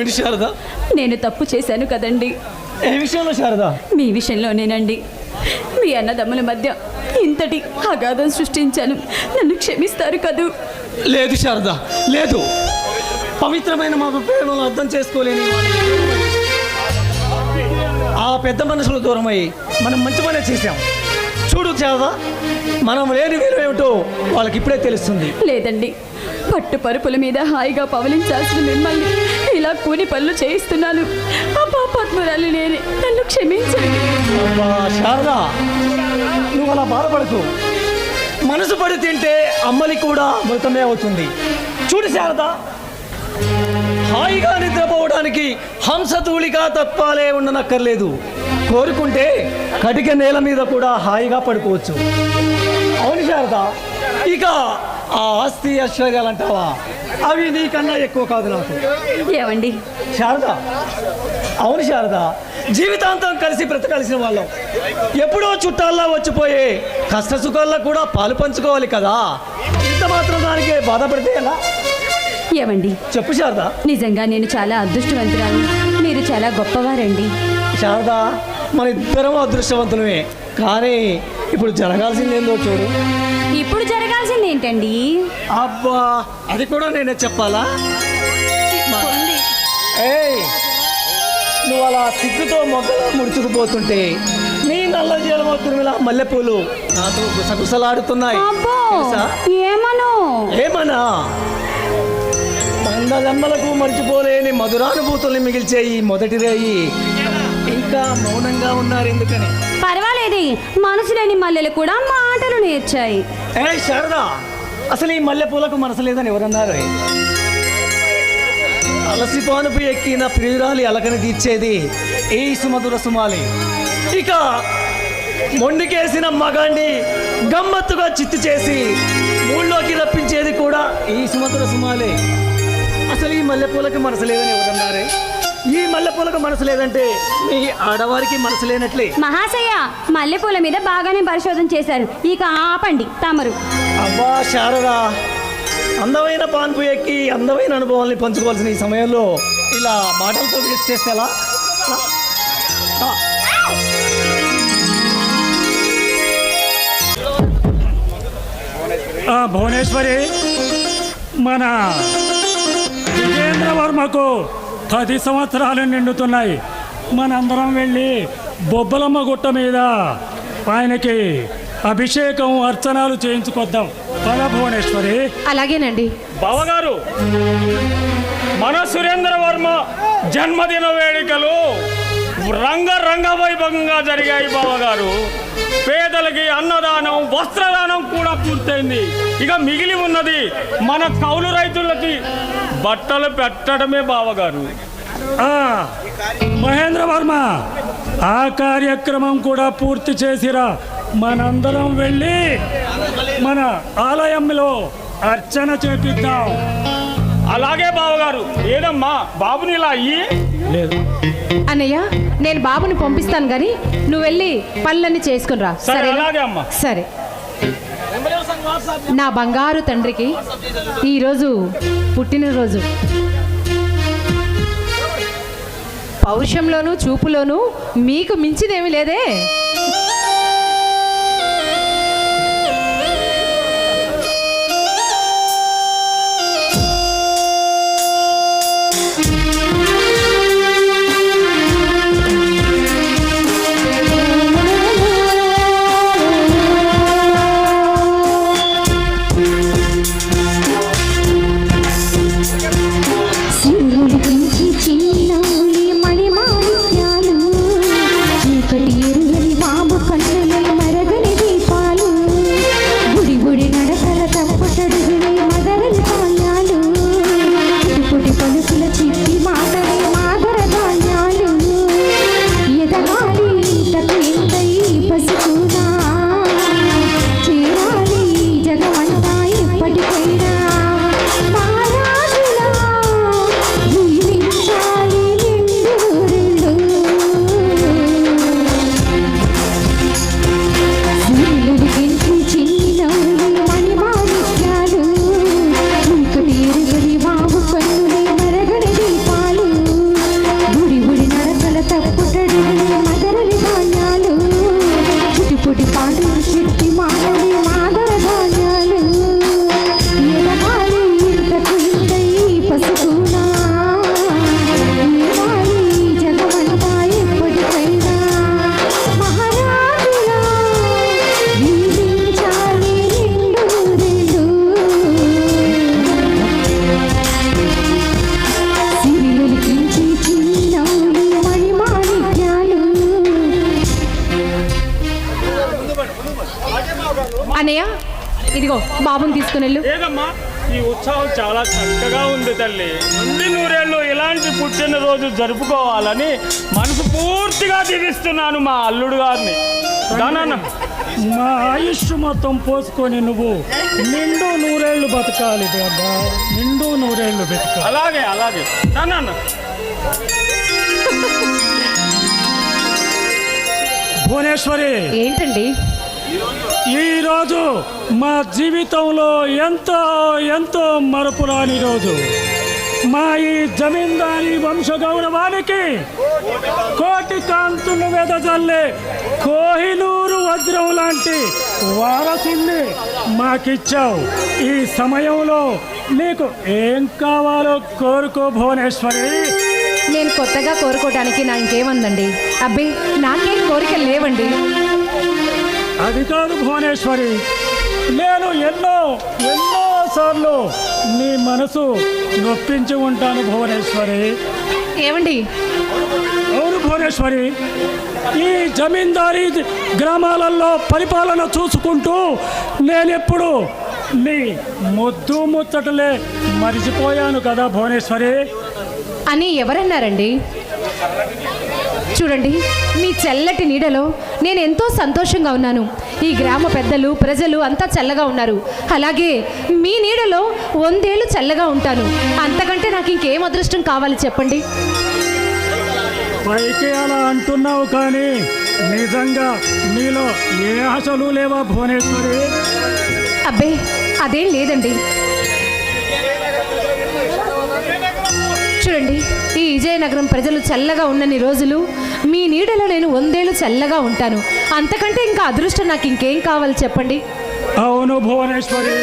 ఏంటి శారద? నేను తప్పు చేశాను కదండి. ఏ విషయంలో శారద? మీ విషయంలోనేనండి. మీ అన్నదమ్ముల మధ్య ఇంతటి అగాధం సృష్టించాను. నన్ను క్షమిస్తారు కదూ? లేదు శారద లేదు. పవిత్రమైన మా ప్రేమను అర్థం చేసుకోలేని. ఆ పెద్ద మనుషుల దూరమై మనం మంచి పనే చేశాం. చూడు శారద మనం లేని విలువ ఏమిటో వాళ్ళకి ఇప్పుడే తెలుస్తుంది. లేదండి. పట్టు పరుపుల మీద హాయిగా పవలించాల్సిన మిమ్మల్ని ఇలా కూని పనులు చేయిస్తున్నాను. ఆ పాపాత్మురాలు నేనే. నన్ను క్షమించండి. నువ్వు అలా బాధపడకు. మనసు పడి తింటే అమ్మలి కూడా మృతమే అవుతుంది. చూడు శారద హాయిగా నిద్రపోవడానికి హంసతూలిగా తప్పాలే ఉండనక్కర్లేదు. కోరుకుంటే కటిక నేల మీద కూడా హాయిగా పడుకోవచ్చు. అవును శారద ఇక ఆ ఆస్తి ఐశ్వర్యాలంటావా? అవి నీకన్నా ఎక్కువ కాదు నాకు. ఏమండి శారద అవును శారద జీవితాంతం కలిసి బ్రతకాల్సిన వాళ్ళం. ఎప్పుడో చుట్టాల్లో వచ్చిపోయే కష్ట సుఖాల్లో కూడా పాలు పంచుకోవాలి కదా. ఇంత మాత్రం దానికి బాధపడితే ఎలా? ఏమండి? చెప్పు శారద. నిజంగా నేను చాలా అదృష్టవంతురాలు. మీరు చాలా గొప్పవారండి. శారద మన ఇద్దరం అదృష్టవంతులమే. కానీ ఇప్పుడు జరగాల్సింది ఏందో చూడు. ఇప్పుడు జరగాల్సింది ఏంటండి? అబ్బా అది కూడా నేనే చెప్పాలా? ఏయ్ నువ్వు అలా సిగ్గుతో మొగ్గలా ముడుచుకుపోతుంటే నీ నల్ల జీలమ తిరుమల మల్లెపూలు నాతో గుసగుసలాడుతున్నాయి? ఏమను? మర్చిపోలేని మధురానుభూతుల్ని మిగిల్చే ఈ మొదటి రేయి ఇంకా మౌనంగా ఉన్నారు ఎందుకని? పర్వాలేదు మనసు లేని మల్లెలు కూడా మాటలు నేర్చాయి. ఏ శారదా అసలు ఈ మల్లెపూలకు మనసు లేదని ఎవరన్నారు? అలసిపానుపు ఎక్కిన ప్రియురాలి అలకని తీర్చేది ఈ సుమధుర సుమాలి. ఇక మొండికేసిన మగాండి గమ్మత్తుగా చిత్తు చేసి ఊళ్ళోకి రప్పించేది కూడా ఈ సుమధుర సుమాలే. అసలు ఈ మల్లెపూలకి మనసు లేదని ఎవరన్నారే? ఈ మల్లెపూలకు మనసు లేదంటే మీ ఆడవారికి మనసు లేనట్లే. మహాశయ మల్లెపూల మీద బాగానే పరిశోధన చేశారు. ఇక ఆపండి తమరు. అబ్బా శారదా. అందమైన పాన్పు ఎక్కి అందమైన అనుభవాల్ని పంచుకోవాల్సిన ఈ సమయంలో ఇలా మాటలతో వేస్ట్ చేస్తే ఎలా? భువనేశ్వరి మన విజేంద్ర వర్మకు పది సంవత్సరాలు నిండుతున్నాయి. మనందరం వెళ్ళి బొబ్బలమ్మ గుట్ట మీద ఆయనకి అభిషేకం అర్చనాలు చేయించుకొద్దాం. పద భువనేశ్వరి. అలాగేనండి. బావగారు మన సురేంద్ర వర్మ జన్మదిన వేడుకలు రంగరంగ వైభవంగా జరిగాయి బావగారు. పేదలకి అన్నదానం వస్త్రదానం కూడా పూర్తయింది. ఇక మిగిలి ఉన్నది మన కౌలు రైతులకి బట్టలు పెట్టడమే బావగారు. ఆ, మహేంద్ర వర్మ ఆ కార్యక్రమం కూడా పూర్తి చేసిరా. మనందరం వెళ్ళి మన ఆలయంలో అర్చన చేపిద్దాం. అలాగే బావగారు ఏదమ్మా బాబుని ఇలా అయ్యి? లేదు. అన్నయ్య నేను బాబుని పంపిస్తాను కానీ నువ్వు వెళ్ళి పనులన్నీ చేసుకునిరా సరే? అలాగే అమ్మా. సరే. నా బంగారు తండ్రికి ఈరోజు పుట్టినరోజు. పౌరుషంలోనూ చూపులోనూ మీకు మించిదేమీ లేదే? బాబుని తీసుకుని వెళ్ళు. ఈ ఉత్సవం చాలా చక్కగా ఉంది తల్లి. నుండి నూరేళ్ళు ఇలాంటి పుట్టినరోజు జరుపుకోవాలని మనసు పూర్తిగా దీవిస్తున్నాను మా అల్లుడు గారిని. మా ఆయుష్ మొత్తం పోసుకొని నువ్వు నిండు నూరేళ్ళు బతకాలి బాబా. నిండు నూరేళ్ళు బతకాలి. అలాగే అలాగే. దానన్న. భువనేశ్వరి. ఏంటండి? ఈరోజు మా జీవితంలో ఎంతో ఎంతో మరపురాని రోజు. మా ఈ జమీందారీ వంశ గౌరవానికి కోటి కాంతులు వెదజల్లే కోహినూరు వజ్రం లాంటి వారసుని మాకిచ్చావు. ఈ సమయంలో నీకు ఏం కావాలో కోరుకో భువనేశ్వరి. నేను కొత్తగా కోరుకోవడానికి నా ఇంకేముందండి అబ్బే నాకేం కోరికలు లేవండి. అది కాదు భువనేశ్వరి నేను ఎన్నో ఎన్నో సార్లు నీ మనసు నొప్పించి ఉంటాను భువనేశ్వరి. ఏమండి? అవును భువనేశ్వరి ఈ జమీందారీ గ్రామాలలో పరిపాలన చూసుకుంటూ నేనెప్పుడు నీ ముద్దు ముచ్చటలే మరిచిపోయాను కదా భువనేశ్వరి. అని ఎవరన్నారండి? చూడండి మీ చల్లటి నీడలో నేను ఎంతో సంతోషంగా ఉన్నాను. ఈ గ్రామ పెద్దలు ప్రజలు అంతా చల్లగా ఉన్నారు. అలాగే మీ నీడలో వందేళ్ళు చల్లగా ఉంటాను. అంతకంటే నాకు ఇంకేం అదృష్టం కావాలి చెప్పండి? పైకి అలా అంటున్నావు కానీ నిజంగా నీలో ఏ ఆశలు లేవా భువనేశ్వరి? అబ్బే అదేం లేదండి. చూడండి ఈ విజయనగరం ప్రజలు చల్లగా ఉన్నన్ని రోజులు మీ నీడలో నేను వందేళ్ళు చల్లగా ఉంటాను. అంతకంటే ఇంకా అదృష్టం నాకు ఇంకేం కావాలి చెప్పండి? అవును భువనేశ్వరి.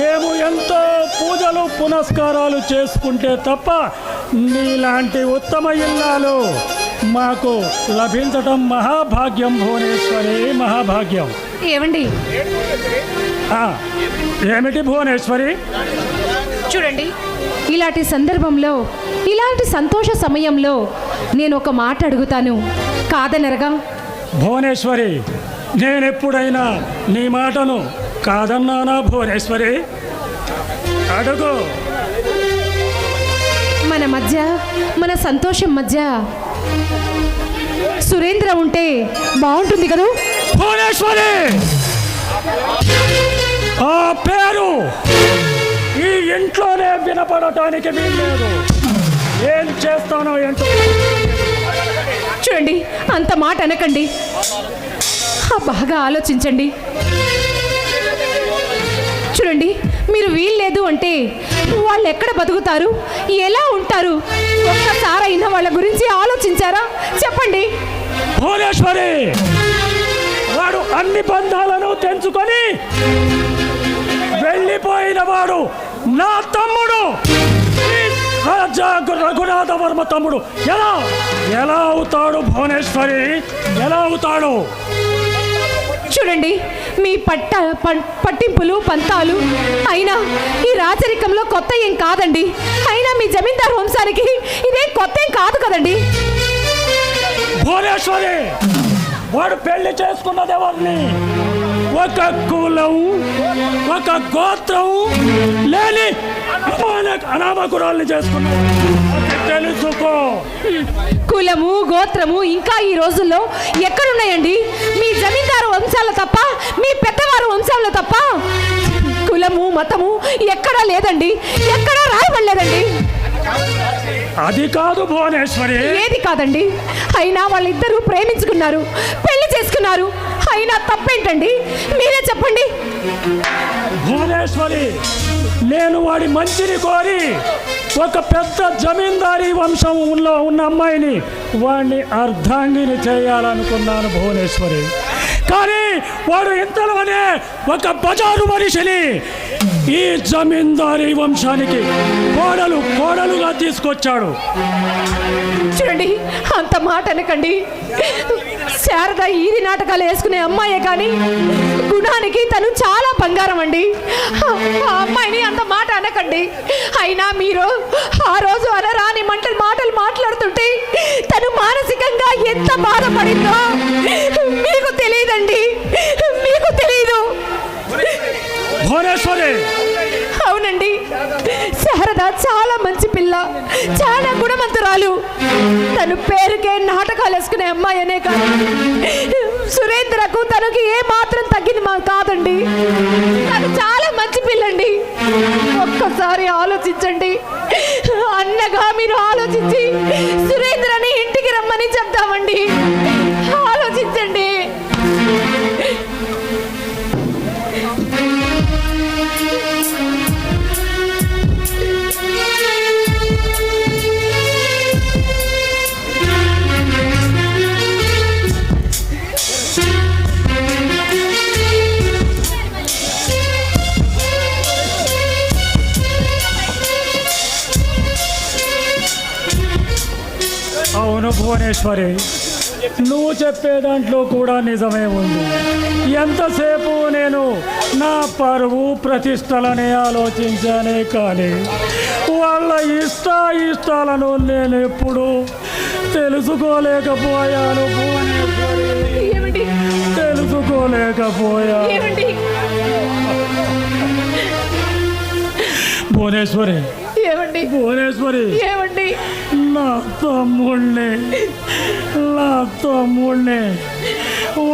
మేము ఎంతో పూజలు పునస్కారాలు చేసుకుంటే తప్ప నీలాంటి ఉత్తమ ఇల్లాలు మాకు లభించటం మహాభాగ్యం భువనేశ్వరి మహాభాగ్యం. ఏమండి ఏమిటి భువనేశ్వరి? చూడండి. ఇలాంటి సందర్భంలో ఇలాంటి సంతోష సమయంలో నేను ఒక మాట అడుగుతాను. కాదనరగా? భువనేశ్వరి నేనెప్పుడైనా నీ మాటను కాదన్నానా భువనేశ్వరి? అడుగు. మన మధ్య మన సంతోషం మధ్య సురేంద్ర ఉంటే బాగుంటుంది కదా? భువనేశ్వరి! ఆ పేరు ఈ ఇంట్లోనే వినపడటానికి వీల్లేదు. ఏం చేస్తానో ఏంటో. చూడండి అంత మాట అనకండి. బాగా ఆలోచించండి. చూడండి మీరు వీల్లేదు అంటే వాళ్ళు ఎక్కడ బతుకుతారు? ఎలా ఉంటారు? ఒక్కసారైనా వాళ్ళ గురించి ఆలోచించారా? చెప్పండి. భువనేశ్వరి వాడు అన్ని బంధాలను తెంచుకొని వెళ్ళిపోయిన వాడు నా తమ్ముడు! రఘునాథ వర్మ తమ్ముడు! ఎలా? ఎలా అవుతాడు భువనేశ్వరి? ఎలా అవుతాడు? చూడండి మీ పట్ట పట్టింపులు పంతాలు అయినా ఈ రాచరికంలో కొత్త ఏం కాదండి. అయినా మీ జమీందార్ వంశానికి ఇదే కొత్త ఏం కాదు కదండి. భువనేశ్వరి వాడు పెళ్ళి చేసుకున్నది ఎవరిని ఒక కులం ఒక గోత్రం లేని అమాన- అనామకురాల్ని చేసుకున్నాడు తెలుసుకో. కులము గోత్రము ఇంకా ఈ రోజుల్లో ఎక్కడున్నాయండి? మీ జమీందారు వంశాలు తప్ప మీ పెద్దవారు వంశాలు తప్ప కులము మతము ఎక్కడా లేదండి. ఎక్కడా రాయబడలేదండి. అది కాదు భువనేశ్వరి. ఏది కాదండి. అయినా వాళ్ళిద్దరూ ప్రేమించుకున్నారు పెళ్ళి చేసుకున్నారు. అయినా తప్పేంటండి? మీరే చెప్పండి. భువనేశ్వరి నేను వాడి మంచిని కోరి ఒక పెద్ద జమీందారీ వంశంలో ఉన్న అమ్మాయిని వాడిని అర్ధాంగిని చేయాలనుకున్నాను భువనేశ్వరి. కానీ వాడు ఇంతలోనే ఒక బజారు మనిషిని ఈ జమీందారీ వంశానికి కోడలు కోడలుగా తీసుకొచ్చాడు. చూడండి అంత మాట అనకండి. శారద ఈది నాటకాలు వేసుకునే అమ్మాయే కానీ గుణానికి తను చాలా బంగారం అండి. ఆ అమ్మాయిని అంత మాట అనకండి. అయినా మీరు ఆ రోజు అనరాని మంటలు మాటలు మాట్లాడుతుంటే తను మానసికంగా ఎంత బాధపడిందో మీకు తెలియదండి. మీకు తెలియదు అవునండి. శారద చాలా మంచి పిల్ల. చాలా గుణమంతురాలు తను పేరుకే నాటకాలు వేసుకునే అమ్మాయి అనే కాదు. సురేంద్రకు తనకి ఏ మాత్రం తగ్గింది మాకు కాదండి. తను చాలా మంచి పిల్లండి. ఒక్కసారి ఆలోచించండి. అన్నగా మీరు ఆలోచించి సురేంద్రని ఇంటికి రమ్మని చెప్తామండి. భువనేశ్వరి నువ్వు చెప్పే దాంట్లో కూడా నిజమే ఉంది. ఎంతసేపు నేను నా పరువు ప్రతిష్టలని ఆలోచించానే కానీ వాళ్ళ ఇష్ట ఇష్టాలను నేను ఎప్పుడు తెలుసుకోలేకపోయాను. భువనేశ్వరి తెలుసుకోలేకపోయా భువనేశ్వరి భువనేశ్వరి నా తమ్ముణ్ణి నా తమ్ముణ్ణి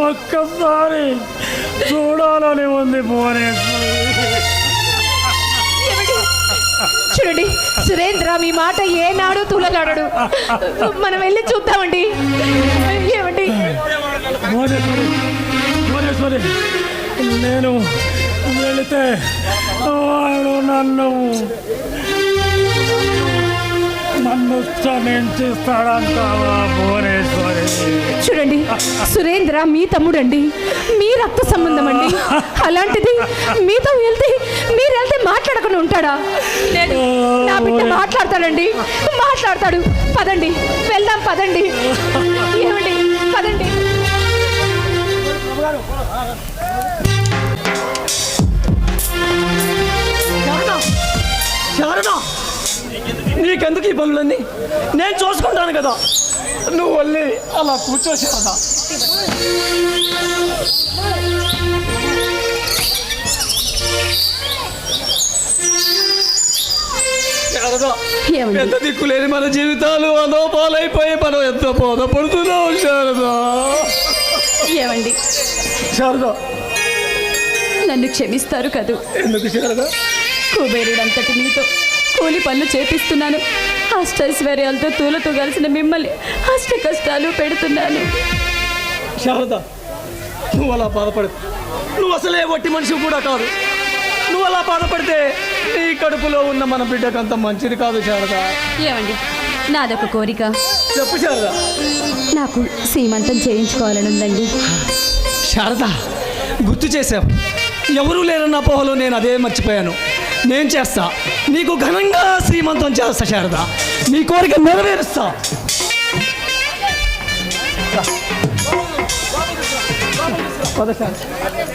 ఒక్కసారి చూడాలని ఉంది భువనేశ్వరి. ఏమండి? చూడండి సురేంద్ర మీ మాట ఏనాడు తులగాడడు మనం వెళ్ళి చూద్దామండి. ఏమండి? భువనేశ్వరి భువనేశ్వరి నేను వెళితే వాడు నన్ను చూడండి సురేంద్ర మీ తమ్ముడండి మీ రక్త సంబంధం అండి అలాంటిది మీతో వెళ్తే మీరు వెళ్తే మాట్లాడకుండా ఉంటాడా? లేదు నా బిడ్డ మాట్లాడతాడండి మాట్లాడతాడు. పదండి వెళ్దాం పదండి. ఏమండి? పదండి. శారద శారద నీకెందుకు ఈ పనులన్నీ నేను చూసుకుంటాను కదా. నువ్వు వెళ్ళి అలా కూర్చో శారద శారద ఏమండి? ఎంత దిక్కులేని మన జీవితాలు అనోపాలైపోయి మనం ఎంత బోధపడుతున్నాం శారద? ఏమండి? శారద? నన్ను క్షమిస్తారు కదూ? ఎందుకు శారద? కుబేరుడంతటి మీతో కూలి పనులు చేపిస్తున్నాను. అష్టైశ్వర్యాలతో తూలతో కలిసిన మిమ్మల్ని అష్ట కష్టాలు పెడుతున్నాను. శారద నువ్వు అలా బాధపడు నువ్వు అసలే వట్టి మనిషి కూడా కాదు. నువ్వు అలా బాధపడితే నీ కడుపులో ఉన్న మన బిడ్డకు అంత మంచిది కాదు శారద. ఏమండి? నాదొక కోరిక. చెప్పు శారద. నాకు సీమంతం చేయించుకోవాలని ఉందండి శారద గుర్తు చేశావు. ఎవరూ లేరన్న అపోహలో నేను అదే మర్చిపోయాను. నేను చేస్తా. నీకు ఘనంగా శ్రీమంతం చేస్తా శారద. నీ కోరిక నెరవేరుస్తా. పద శారద